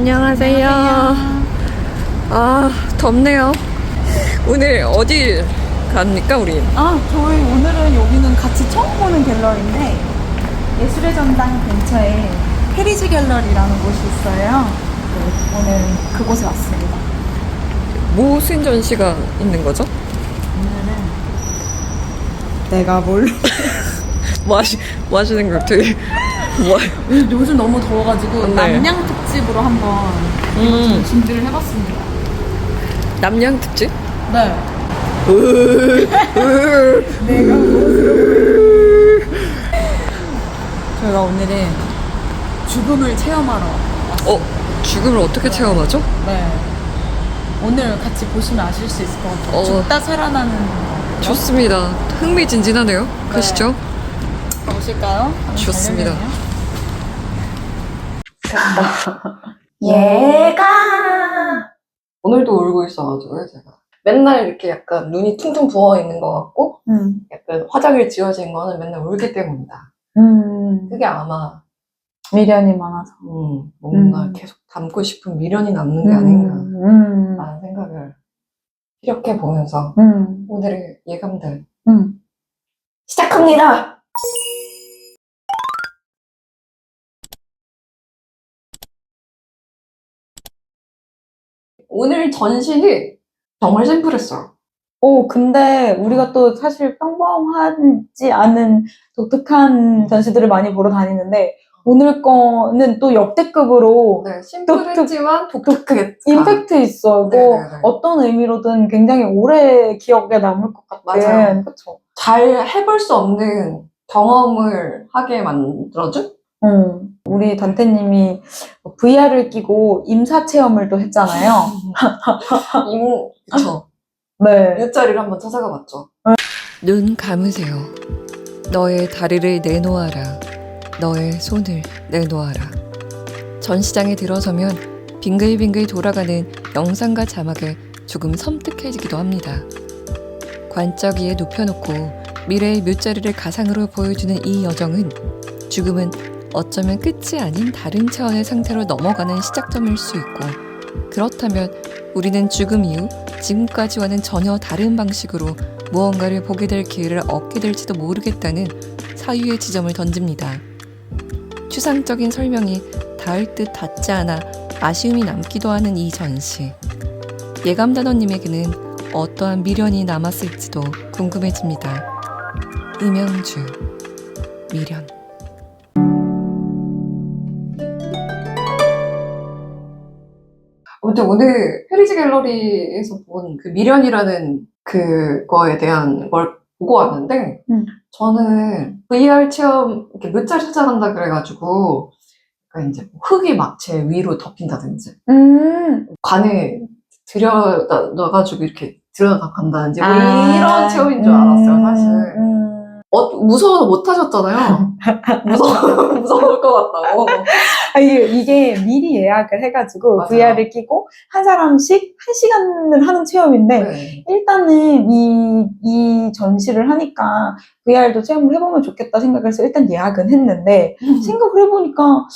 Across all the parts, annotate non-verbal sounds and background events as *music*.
안녕하세요. 아, 덥네요. 오늘 어디 갑니까, 우리? 아, 저희 오늘은 여기는 같이 처음 보는 갤러리인데 예술의 전당 근처에 헤리즈 갤러리라는 곳이 있어요. 네, 오늘 그곳에 왔습니다. 무슨 전시가 있는 거죠? 오늘은 내가 뭘 *laughs* 뭐, 하시, 뭐 하시는 거 되게. 뭐, *laughs* 요즘 너무 더워가지고 네. 남양 특 집으로 한번 음, 준비를 해봤습니다. 남양 특집? 네. 저희가 오늘은 죽음을 체험하러 왔어요. 어, 죽음을 어떻게 체험하죠? 네. 오늘 같이 보시면 아실 수 있을 것 같아요. 어. 죽다 살아나는 거. 좋습니다. 흥미진진하네요. 가시죠. 가보실까요? 한번 좋습니다. 달려볼까요? *laughs* 얘가 오늘도 울고 있어가지고요, 제가. 맨날 이렇게 약간 눈이 퉁퉁 부어 있는 것 같고, 음. 약간 화장을 지워진 거는 맨날 울기 때문이다. 음. 그게 아마, 미련이 많아서. 음, 뭔가 음. 계속 담고 싶은 미련이 남는 게 아닌가. 음. 라는 생각을 이렇게 보면서 음. 오늘의 예감들 음. 시작합니다. 오늘 전시는 정말 심플했어요. 오, 근데 우리가 또 사실 평범하지 않은 독특한 전시들을 많이 보러 다니는데 오늘 거는 또 역대급으로 네, 심플했지만 독특했다. 임팩트 있어. 뭐 네네네. 어떤 의미로든 굉장히 오래 기억에 남을 것 같은. 맞아요. 그쵸? 잘 해볼 수 없는 경험을 하게 만들어준? 응. 우리 단태님이 VR을 끼고 임사 체험을 또 했잖아요. *laughs* 임, 그쵸. 네. 일자리를 한번 찾아가 봤죠. 눈 감으세요. 너의 다리를 내놓아라. 너의 손을 내놓아라. 전시장에 들어서면 빙글빙글 돌아가는 영상과 자막에 조금 섬뜩해지기도 합니다. 관적 위에 눕혀놓고 미래의 묘자리를 가상으로 보여주는 이 여정은 죽음은 어쩌면 끝이 아닌 다른 차원의 상태로 넘어가는 시작점일 수 있고 그렇다면 우리는 죽음 이후 지금까지와는 전혀 다른 방식으로 무언가를 보게 될 기회를 얻게 될지도 모르겠다는 사유의 지점을 던집니다. 추상적인 설명이 닿을 듯 닿지 않아 아쉬움이 남기도 하는 이 전시. 예감 단원님에게는 어떠한 미련이 남았을지도 궁금해집니다. 이명주, 미련. 아무튼 오늘 페리즈 갤러리에서 본 그 미련이라는 그거에 대한 걸 보고 왔는데, 음. 저는 VR 체험, 이렇게 묘자리 찾아간다 그래가지고, 그러니까 이제 흙이 막 제 위로 덮인다든지, 음. 관에 들여다 넣어가지고 이렇게 들어간다든지, 뭐 아. 이런 체험인 줄 알았어요, 사실. 음. 어, 무서워서 못 하셨잖아요. *laughs* 무서워, 것 같다고. 아, *laughs* 이게, 이게 미리 예약을 해가지고 맞아요. VR을 끼고 한 사람씩 한 시간을 하는 체험인데 네. 일단은 이, 이 전시를 하니까 VR도 체험을 해보면 좋겠다 생각해서 일단 예약은 했는데 *laughs* 생각을 해보니까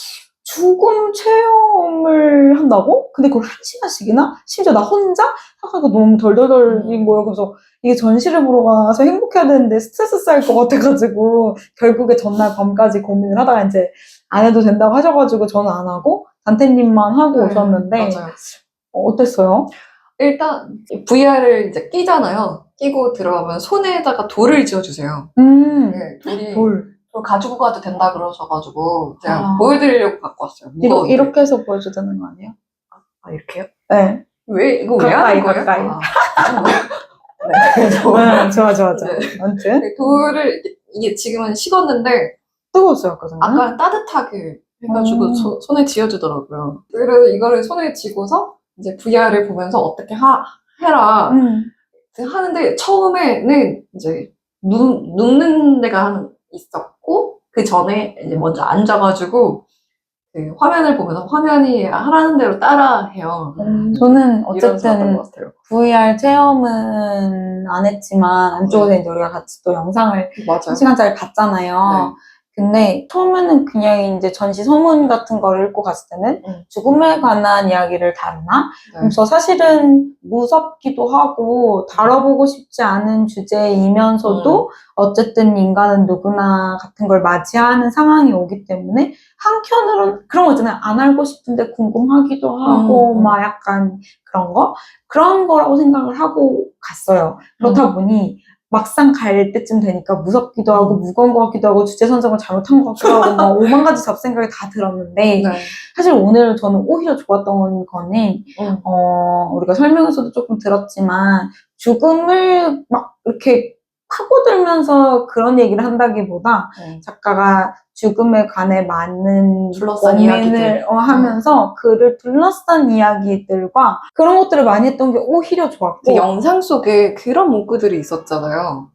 죽음 체험을 한다고? 근데 그걸 한 시간씩이나? 심지어 나 혼자? 하다가 너무 덜덜덜인 거예요. 그래서 이게 전시를 보러 가서 행복해야 되는데 스트레스 쌓일 것 같아가지고 *laughs* 결국에 전날 밤까지 고민을 하다가 이제 안 해도 된다고 하셔가지고 저는 안 하고 단태님만 하고 네, 오셨는데 맞아요. 어, 어땠어요? 일단 VR을 이제 끼잖아요. 끼고 들어가면 손에다가 돌을 지어주세요. 음, 네, 돌이 돌. 돌 가지고 가도 된다 그러셔가지고 제가 아. 보여드리려고 갖고 왔어요. 무거운데. 이렇게 해서 보여주는 거 아니에요? 아 이렇게요? 네. 왜 이거 왜 가까이, 하는 거예요? 가까이. 아. 네, *laughs* 좋아요. 네, 좋아, 좋아, 좋아. 네. 아무튼. 네, 돌을 이게- 이게 지금은 식었는데 뜨거웠어요, 아까 전에. 아까 따뜻하게 해가지고 음. 소- 손에 쥐어주더라고요. 그래서 이거를 손에 쥐고서 이제 VR을 보면서 어떻게 하, 해라 음. 하는데 처음에는 이제 눕, 눕는 데가 한- 있었고 그 전에 이제 먼저 앉아가지고 그 화면을 보면서 화면이 하라는 대로 따라해요. 음, 저는 어쨌든 같아요. VR 체험은 안 했지만 안쪽에서 이제 우리가 같이 또 영상을 맞아요. 한 시간짜리 봤잖아요. 근데 처음에는 그냥 이제 전시 소문 같은 걸 읽고 갔을 때는 음. 죽음에 관한 이야기를 다루나? 네. 그래서 사실은 무섭기도 하고 다뤄보고 싶지 않은 주제이면서도 어쨌든 인간은 누구나 같은 걸 맞이하는 상황이 오기 때문에 한켠으로는 그런 거 있잖아요. 안 알고 싶은데 궁금하기도 하고 음, 음. 막 약간 그런 거? 그런 거라고 생각을 하고 갔어요. 그렇다 보니 막상 갈 때쯤 되니까 무섭기도 하고 무거운 것 같기도 하고 주제 선정을 잘못한 것 같기도 하고 막 오만 가지 잡생각이 다 들었는데 네. 사실 오늘 저는 오히려 좋았던 거는 음. 어, 우리가 설명에서도 조금 들었지만, 죽음을 막 이렇게 파고들면서 그런 얘기를 한다기보다, 네. 작가가 죽음에 관해 많은 둘러싼 이야기들. 어, 하면서 그를 둘러싼 이야기들과 그런 것들을 많이 했던 게 오히려 좋았고, 그 영상 속에 그런 문구들이 있었잖아요.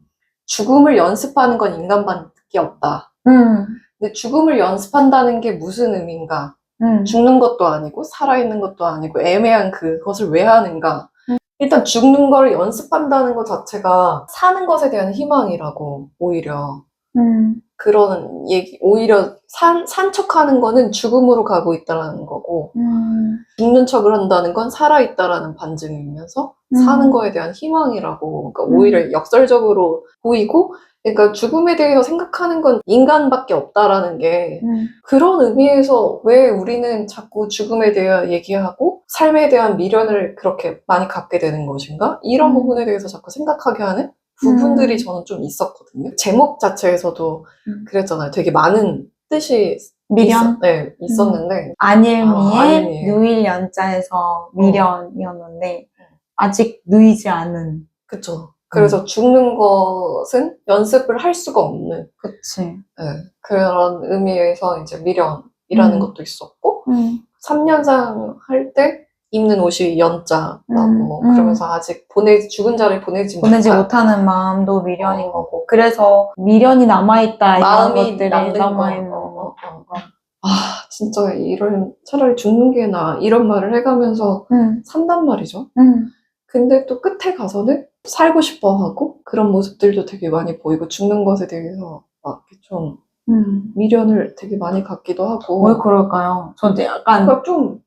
죽음을 연습하는 건 인간밖에 없다. 음, 근데 죽음을 연습한다는 게 무슨 의미인가? 음, 죽는 것도 아니고 살아있는 것도 아니고 애매한 그것을 왜 하는가? 음. 일단 죽는 걸 연습한다는 것 자체가 사는 것에 대한 희망이라고 오히려 음, 그런 얘기 오히려 산, 산 척하는 거는 죽음으로 가고 있다라는 거고 음, 죽는 척을 한다는 건 살아있다라는 반증이면서 음. 사는 거에 대한 희망이라고 그러니까 음. 오히려 역설적으로 보이고 그러니까 죽음에 대해서 생각하는 건 인간밖에 없다라는 게 음. 그런 의미에서 왜 우리는 자꾸 죽음에 대해 얘기하고 삶에 대한 미련을 그렇게 많이 갖게 되는 것인가? 이런 음. 부분에 대해서 자꾸 생각하게 하는 부분들이 음. 저는 좀 있었거든요. 제목 자체에서도 음. 그랬잖아요. 되게 많은 뜻이 미련? 있었, 네, 있었는데 안일미의 아, 안일미의. 누일 연자에서 미련이었는데, 아직 누이지 않은. 그쵸. 그래서 죽는 것은 연습을 할 수가 없는 그치. 네, 그런 의미에서 이제 미련이라는 음. 것도 있었고 음. 3년상 할 때 입는 옷이 연자라고 음, 음. 그러면서 아직 보내 죽은 자를 보내지 보내지 못한 못하는 마음도 미련인 어. 거고. 그래서 미련이 남아있다, 이런 마음이 것들이 남는 남아있는 거. 어, 거. 어, 어. 아 진짜 이런 차라리 죽는 게 나 이런 말을 해가면서 응, 산단 말이죠. 응, 근데 또 끝에 가서는 살고 싶어 하고 그런 모습들도 되게 많이 보이고 죽는 것에 대해서 막 좀 응. 미련을 되게 많이 갖기도 하고 왜 그럴까요? 저도 약간, 그러니까 좀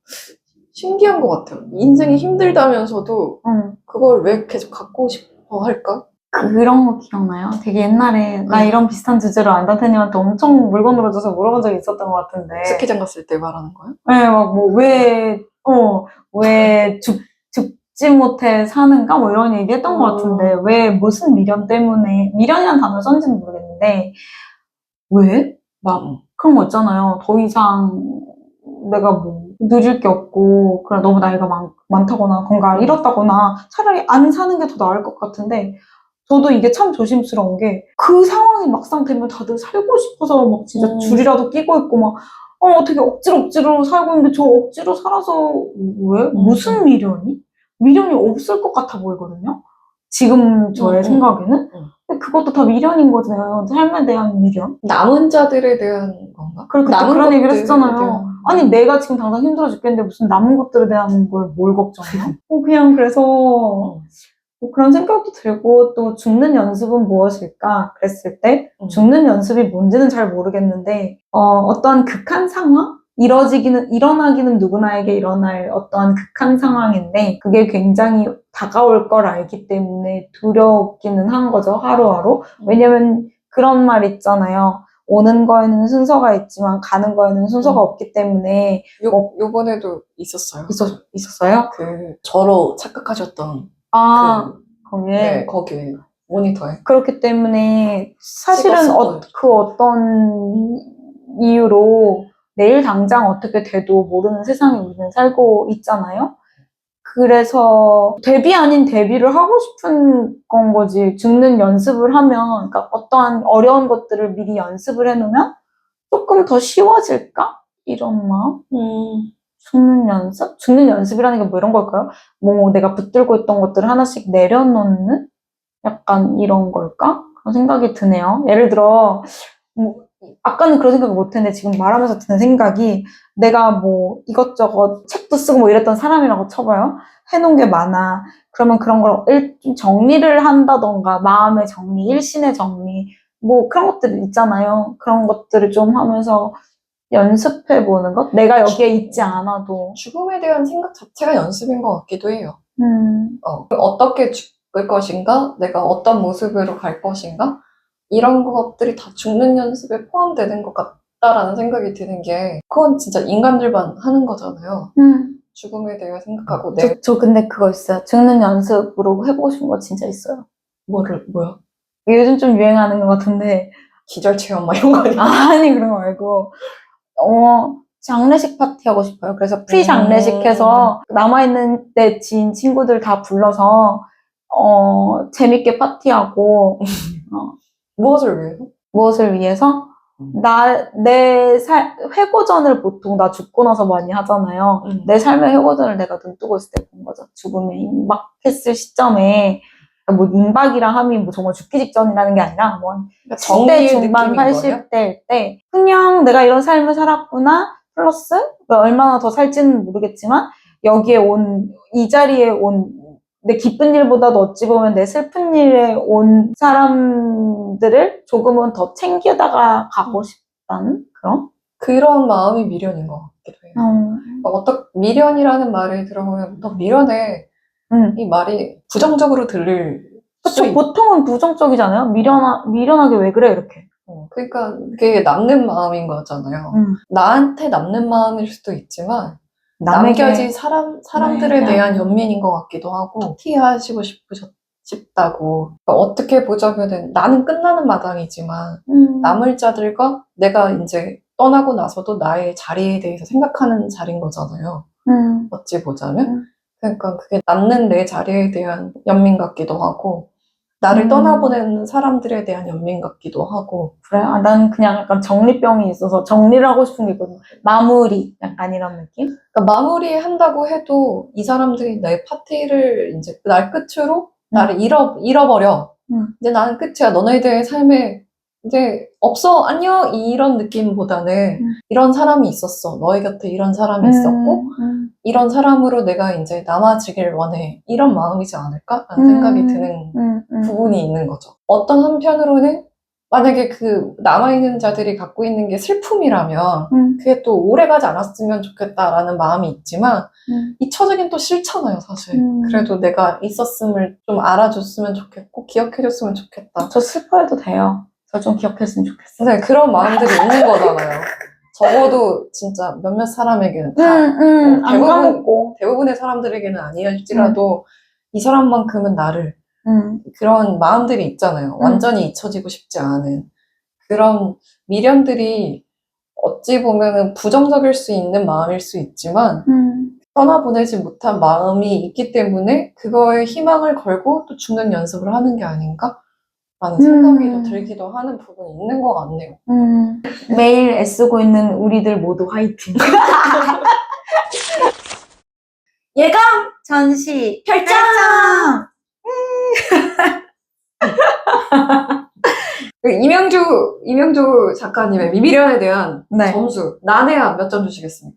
신기한 것 같아요. 인생이 힘들다면서도 응. 그걸 왜 계속 갖고 싶어 할까? 그런 거 기억나요? 되게 옛날에, 나 응. 이런 비슷한 주제로 안다태님한테 엄청 물건으로 줘서 물어본 적이 있었던 것 같은데. 스키장 갔을 때 말하는 거예요? 네, 막 뭐, 왜, 어, 왜 죽, 죽지 못해 사는가? 뭐 이런 얘기 했던 것 어. 같은데, 왜, 무슨 미련 때문에, 미련이라는 단어를 썼는지는 모르겠는데, 왜? 막, 음. 그런 거 있잖아요. 더 이상 내가 뭐, 누릴 게 없고, 그래, 너무 나이가 많, 많다거나, 건강을 잃었다거나, 차라리 안 사는 게 더 나을 것 같은데, 저도 이게 참 조심스러운 게, 그 상황이 막상 되면 다들 살고 싶어서 막 진짜 음. 줄이라도 끼고 있고, 막, 어, 되게 억지로 억지로 살고 있는데, 저 억지로 살아서, 왜? 음. 무슨 미련이? 미련이 없을 것 같아 보이거든요? 지금 저의 음, 음. 생각에는? 음. 그것도 다 미련인 거잖아요. 삶에 대한 미련. 남은 자들에 대한 건가? 그때 남은 그런 얘기를 것들에 했었잖아요. 대한- 아니, 내가 지금 당장 힘들어 죽겠는데 무슨 남은 것들에 대한 걸 뭘 걱정해요? 어, *laughs* 그냥 그래서 어. 뭐 그런 생각도 들고 또 죽는 연습은 무엇일까? 그랬을 때 음. 죽는 연습이 뭔지는 잘 모르겠는데 어, 어떠한 극한 상황? 이뤄지기는, 일어나기는 누구나에게 일어날 어떠한 극한 상황인데, 그게 굉장히 다가올 걸 알기 때문에 두렵기는 한 거죠, 하루하루. 왜냐면 그런 말 있잖아요. 오는 거에는 순서가 있지만 가는 거에는 순서가 음. 없기 때문에 요, 요번에도 있었어요. 있었, 있었어요? 그 저로 착각하셨던 아, 그 거기에. 네, 거기 모니터에 그렇기 때문에 사실은 어, 그 어떤 이유로 내일 당장 어떻게 돼도 모르는 세상에 우리는 살고 있잖아요. 그래서 데뷔 아닌 데뷔를 하고 싶은 건 거지. 죽는 연습을 하면, 그러니까 어떠한 어려운 것들을 미리 연습을 해놓으면 조금 더 쉬워질까? 이런 마음? 음. 죽는 연습? 죽는 연습이라는 게 뭐 이런 걸까요? 뭐 내가 붙들고 있던 것들을 하나씩 내려놓는? 약간 이런 걸까? 그런 생각이 드네요. 예를 들어, 뭐, 아까는 그런 생각을 못 했는데 지금 말하면서 드는 생각이 내가 뭐 이것저것 책도 쓰고 뭐 이랬던 사람이라고 쳐봐요. 해놓은 게 많아. 그러면 그런 걸 일- 좀 정리를 한다던가 마음의 정리, 일신의 정리 뭐 그런 것들 있잖아요. 그런 것들을 좀 하면서 연습해 보는 것. 내가 여기에 있지 않아도. 죽음에 대한 생각 자체가 연습인 것 같기도 해요. 음, 어, 어떻게 죽을 것인가? 내가 어떤 모습으로 갈 것인가? 이런 것들이 다 죽는 연습에 포함되는 것 같다라는 생각이 드는 게, 그건 진짜 인간들만 하는 거잖아요. 음. 죽음에 대해 생각하고, 내, 저, 저 근데 그거 있어요. 죽는 연습으로 해보고 싶은 거 진짜 있어요. 뭐를, 뭐야? 요즘 좀 유행하는 것 같은데 기절 체험 막 이런 거 아니야? 아니 그런 거 말고 어 장례식 파티 하고 싶어요. 그래서 프리 장례식 음. 해서 남아있는 내 지인 친구들 다 불러서 어 재밌게 파티하고 *laughs* 무엇을 위해서? 무엇을 위해서 음. 나 내 살 회고전을 보통 나 죽고 나서 많이 하잖아요. 음. 내 삶의 회고전을 내가 눈 뜨고 있을 때 본 거죠. 죽음에 임박했을 시점에 뭐 임박이라 함이 뭐 정말 죽기 직전이라는 게 아니라 뭐 그러니까 10대 정리의 중반, 느낌인 거예요? 80대일 때 그냥 내가 이런 삶을 살았구나 플러스 뭐 얼마나 더 살지는 모르겠지만 여기에 온 이 자리에 온 내 기쁜 일보다도 어찌 보면 내 슬픈 일에 온 사람들을 조금은 더 챙겨다가 가고 싶다는 그런 그런 마음이 미련인 것 같기도 해요. 음. 어떤 미련이라는 말을 들어보면 너 미련해 음. 이 말이 부정적으로 들릴 수 그쵸 있... 보통은 부정적이잖아요 미련하, 미련하게 왜 그래 이렇게 어, 그러니까 그게 남는 마음인 거잖아요. 음. 나한테 남는 마음일 수도 있지만 남겨진 사람 사람들에 남에게 대한 하는. 연민인 것 같기도 하고 티하시고 싶으셨 싶다고 그러니까 어떻게 보자면은 나는 끝나는 마당이지만 음. 남을 자들과 내가 이제 떠나고 나서도 나의 자리에 대해서 생각하는 자리인 거잖아요. 음. 어찌 보자면. 음. 그러니까 그게 남는 내 자리에 대한 연민 같기도 하고, 나를 음. 떠나보내는 사람들에 대한 연민 같기도 하고, 그래? 아, 난 그냥 약간 정리병이 있어서 정리를 하고 싶은 게 있거든. 마무리. 약간 이런 느낌? 그러니까 마무리 한다고 해도 이 사람들이 내 파티를 이제 날 끝으로 나를 잃어, 잃어버려. 음. 이제 나는 끝이야. 너네들의 삶에 이제 없어. 안녕. 이런 느낌보다는 음. 이런 사람이 있었어. 너의 곁에 이런 사람이 있었고, 음. 이런 사람으로 내가 이제 남아지길 원해. 이런 마음이지 않을까 라는 음. 생각이 드는 음. 음. 부분이 있는 거죠. 어떤 한편으로는 만약에 그 남아있는 자들이 갖고 있는 게 슬픔이라면 음. 그게 또 오래가지 않았으면 좋겠다라는 마음이 있지만 음. 잊혀지긴 또 싫잖아요, 사실. 음. 그래도 내가 있었음을 좀 알아줬으면 좋겠고 기억해줬으면 좋겠다. 저 슬퍼해도 돼요. 저 좀 기억했으면 좋겠어. 근데 그런 마음들이 있는 거잖아요. *laughs* 적어도 진짜 몇몇 사람에게는 다 음, 음, 어, 안 대부분- 까먹고. 대부분의 사람들에게는 아니할지라도 이 사람만큼은 나를 음. 그런 마음들이 있잖아요. 완전히 잊혀지고 싶지 않은 그런 미련들이 어찌 보면은 부정적일 수 있는 마음일 수 있지만 음. 떠나보내지 못한 마음이 있기 때문에 그거에 희망을 걸고 또 죽는 연습을 하는 게 아닌가? 라는 생각이 음. 또 들기도 하는 부분이 있는 것 같네요. 음. 매일 애쓰고 있는 우리들 모두 화이팅. *laughs* 예감 전시 결정. *laughs* 그 이명주, 이명주 작가님의 미미련에 대한 네. 점수, 난해함 몇점 주시겠습니까?